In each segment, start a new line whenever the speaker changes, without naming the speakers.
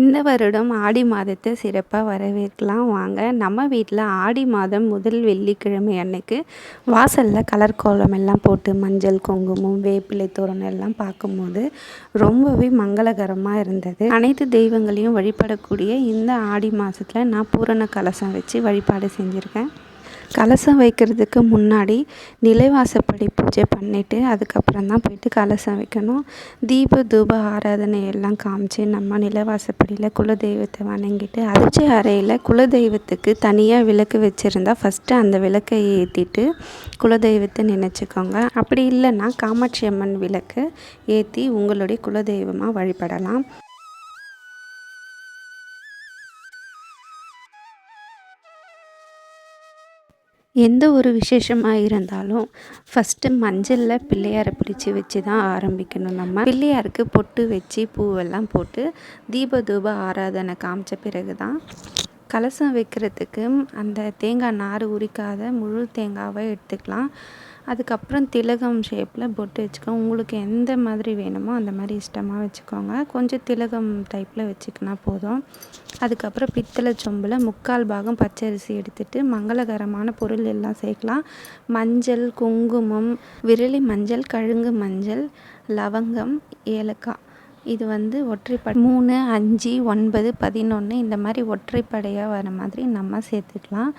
இந்த வருடம் ஆடி மாதத்தை சிறப்பாக வரவேற்கலாம். வாங்க நம்ம வீட்டில் ஆடி மாதம் முதல் வெள்ளிக்கிழமை அன்னைக்கு வாசலில் கலர் கோலம் எல்லாம் போட்டு மஞ்சள் குங்குமம் வேப்பிலை தோரணம் எல்லாம் பார்க்கும்போது ரொம்பவே மங்களகரமாக இருந்தது. அனைத்து தெய்வங்களையும் வழிபடக்கூடிய இந்த ஆடி மாதத்தில் நான் பூரண கலசம் வச்சு வழிபாடு செஞ்சுருக்கேன். கலசம் வைக்கிறதுக்கு முன்னாடி நிலைவாசப்படி பூஜை பண்ணிவிட்டு அதுக்கப்புறம் தான் போயிட்டு கலசம் வைக்கணும். தீப தூப ஆராதனை எல்லாம் காமிச்சு நம்ம நிலைவாசப்படியில் குலதெய்வத்தை வணங்கிட்டு அதிர்ச்சி அறையில் குலதெய்வத்துக்கு தனியாக விளக்கு வச்சுருந்தா ஃபஸ்ட்டு அந்த விளக்கை ஏற்றிட்டு குலதெய்வத்தை நினச்சிக்கோங்க. அப்படி இல்லைன்னா காமாட்சி அம்மன் விளக்கு ஏற்றி உங்களுடைய குலதெய்வமாக வழிபடலாம். எந்த ஒரு விசேஷமாக இருந்தாலும் ஃபஸ்ட்டு மஞ்சளில் பிள்ளையாரை பிடிச்சி வச்சு தான் ஆரம்பிக்கணும் நம்ம. பிள்ளையாருக்கு பொட்டு வச்சு பூவெல்லாம் போட்டு தீப தூப ஆராதனை காமிச்ச பிறகு தான் கலசம் வைக்கிறதுக்கு அந்த தேங்காய் நார் உரிக்காத முழு தேங்காவை எடுத்துக்கலாம். அதுக்கப்புறம் திலகம் ஷேப்பில் பொட்டு வச்சுக்கோங்க உங்களுக்கு எந்த மாதிரி வேணுமோ அந்த மாதிரி இஷ்டமாக வச்சுக்கோங்க. கொஞ்சம் திலகம் டைப்பில் வச்சுக்கினா போதும். அதுக்கப்புறம் பித்தளை சொம்பில் முக்கால் பாகம் பச்சரிசி எடுத்துட்டு மங்களகரமான பொருள் எல்லாம் சேர்க்கலாம். மஞ்சள் குங்குமம் விரலி மஞ்சள் கழுங்கு மஞ்சள் லவங்கம் ஏலக்காய். இது வந்து ஒற்றைப்படை. மூணு அஞ்சு ஒன்பது பதினொன்று இந்த மாதிரி ஒற்றைப்படையாக வர மாதிரி நம்ம சேர்த்துக்கலாம்.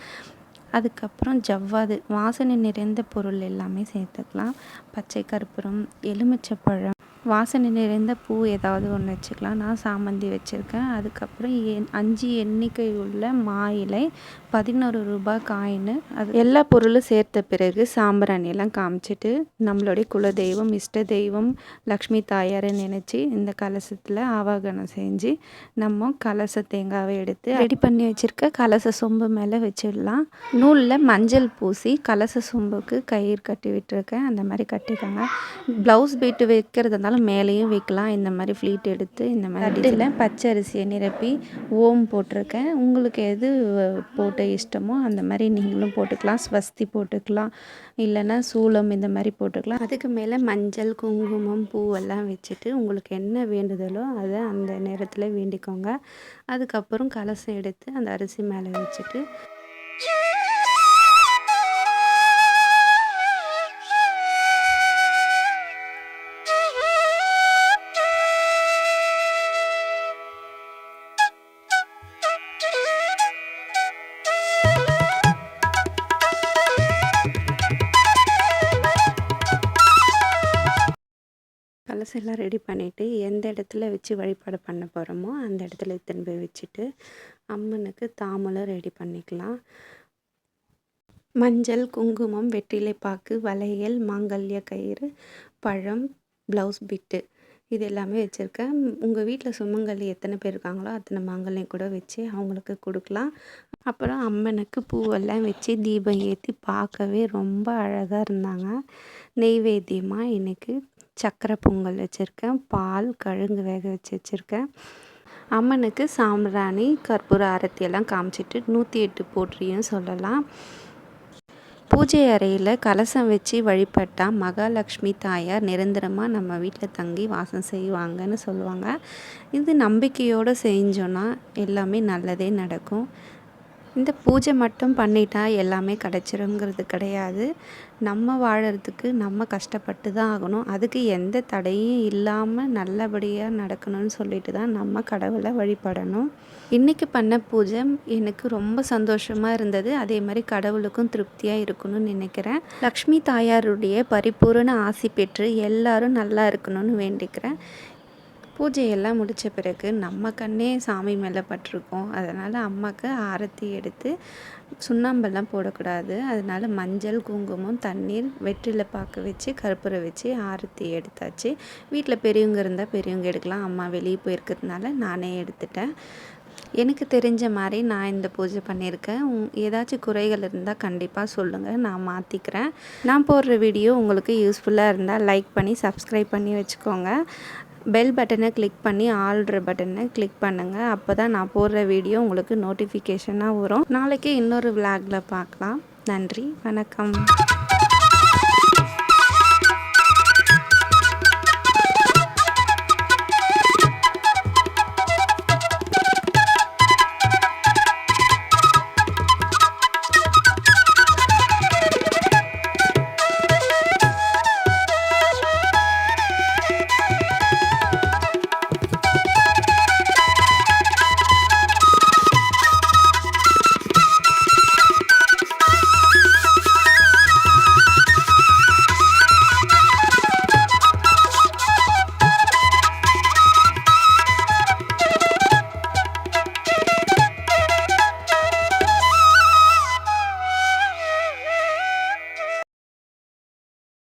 அதுக்கப்புறம் ஜவ்வாது வாசனை நிறைந்த பொருள் எல்லாமே சேர்த்துக்கலாம். பச்சை கற்பூரம் எலுமிச்சப்பழம் வாசனை நிறைந்த பூ ஏதாவது ஒன்று வச்சுக்கலாம். நான் சாமந்தி வச்சுருக்கேன். அதுக்கப்புறம் என் அஞ்சு எண்ணிக்கை உள்ள மா இலை பதினோரு ரூபாய் காயின்னு அது எல்லா பொருளும் சேர்த்த பிறகு சாம்பிராணியெல்லாம் காமிச்சிட்டு நம்மளுடைய குலதெய்வம் இஷ்ட தெய்வம் லக்ஷ்மி தாயாரை நினச்சி இந்த கலசத்தில் ஆவாகனம் செஞ்சு நம்ம கலச தேங்காவை எடுத்து ரெடி பண்ணி வச்சுருக்க கலச சொம்பு மேலே வச்சிடலாம். நூலில் மஞ்சள் பூசி கலச சொம்புக்கு கயிறு கட்டி விட்டுருக்கேன். அந்த மாதிரி கட்டிக்கோங்க. ப்ளவுஸ் பீட்டு வைக்கிறதுனால இருந்தாலும் மேலேயும் வைக்கலாம். இந்த மாதிரி ஃப்ளீட் எடுத்து இந்த மாதிரி பச்சை அரிசியை நிரப்பி ஓம் போட்டிருக்கேன். உங்களுக்கு எது போட்ட இஷ்டமோ அந்த மாதிரி நீங்களும் போட்டுக்கலாம். ஸ்வஸ்தி போட்டுக்கலாம். இல்லைன்னா சூளம் இந்த மாதிரி போட்டுக்கலாம். அதுக்கு மேலே மஞ்சள் குங்குமம் பூவெல்லாம் வச்சுட்டு உங்களுக்கு என்ன வேண்டுதலோ அதை அந்த நேரத்தில் வேண்டிக்கோங்க. அதுக்கப்புறம் கலசம் எடுத்து அந்த அரிசி மேலே வச்சுட்டு கலசம் எல்லாம் ரெடி பண்ணிவிட்டு எந்த இடத்துல வச்சு வழிபாடு பண்ண போகிறோமோ அந்த இடத்துல எடுத்துன்னு போய் வச்சுட்டு அம்மனுக்கு தாம்பூலம் ரெடி பண்ணிக்கலாம். மஞ்சள் குங்குமம் வெற்றிலை பாக்கு வளையல் மாங்கல்ய கயிறு பழம் ப்ளவுஸ் பிட்டு இது எல்லாமே வச்சுருக்கேன். உங்கள் வீட்டில் சுமங்கல் எத்தனை பேர் இருக்காங்களோ அத்தனை மாங்கல்யம் கூட வச்சு அவங்களுக்கு கொடுக்கலாம். அப்புறம் அம்மனுக்கு பூவெல்லாம் வச்சு தீபம் ஏற்றி பார்க்கவே ரொம்ப அழகாக இருந்தாங்க. நெய்வேத்தியமாக இன்றைக்கி சக்கரை பொங்கல் வச்சுருக்கேன். பால் கழுங்கு வேக வச்சு வச்சுருக்கேன். அம்மனுக்கு சாம்பிராணி கற்பூர ஆரத்தி காமிச்சிட்டு நூற்றி எட்டு போற்றியும் சொல்லலாம். பூஜை அறையில் கலசம் வச்சு வழிபட்டால் மகாலட்சுமி தாயார் நிரந்தரமாக நம்ம வீட்டில் தங்கி வாசம் செய்வாங்கன்னு சொல்லுவாங்க. இது நம்பிக்கையோடு செஞ்சோன்னா எல்லாமே நல்லதே நடக்கும். இந்த பூஜை மட்டும் பண்ணிட்டா எல்லாமே கிடச்சிருங்கிறது கிடையாது. நம்ம வாழறதுக்கு நம்ம கஷ்டப்பட்டு தான் ஆகணும். அதுக்கு எந்த தடையும் இல்லாமல் நல்லபடியாக நடக்கணும்னு சொல்லிட்டு தான் நம்ம கடவுளை வழிபடணும். இன்றைக்கி பண்ண பூஜை எனக்கு ரொம்ப சந்தோஷமாக இருந்தது. அதே மாதிரி கடவுளுக்கும் திருப்தியாக இருக்கணும்னு நினைக்கிறேன். லக்ஷ்மி தாயாருடைய பரிபூரண ஆசி பெற்று எல்லாரும் நல்லா இருக்கணும்னு வேண்டிக்கிறேன். பூஜையெல்லாம் முடித்த பிறகு நம்ம கண்ணே சாமி மேலே பட்டிருக்கோம். அதனால் அம்மாவுக்கு ஆரத்தி எடுத்து சுண்ணாம்பெல்லாம் போடக்கூடாது. அதனால் மஞ்சள் குங்குமம் தண்ணீர் வெற்றில பார்க்க வச்சு கற்பூரம் வச்சு ஆரத்தி எடுத்தாச்சு. வீட்டில் பெரியவங்க இருந்தால் பெரியவங்க எடுக்கலாம். அம்மா வெளியே போயிருக்கிறதுனால நானே எடுத்துட்டேன். எனக்கு தெரிஞ்ச மாதிரி நான் இந்த பூஜை பண்ணியிருக்கேன். ஏதாச்சும் குறைகள் இருந்தால் கண்டிப்பாக சொல்லுங்கள் நான் மாற்றிக்கிறேன் நான் போடுற வீடியோ உங்களுக்கு யூஸ்ஃபுல்லாக இருந்தால் லைக் பண்ணி சப்ஸ்கிரைப் பண்ணி வச்சுக்கோங்க. பெல் பட்டனை கிளிக் பண்ணி ஆல்ட்ரு பட்டனை கிளிக் பண்ணுங்கள் அப்போ தான் நான் போடுற வீடியோ உங்களுக்கு நோட்டிஃபிகேஷனாக வரும். நாளைக்கு இன்னொரு விளாகில் பார்க்கலாம். நன்றி வணக்கம்.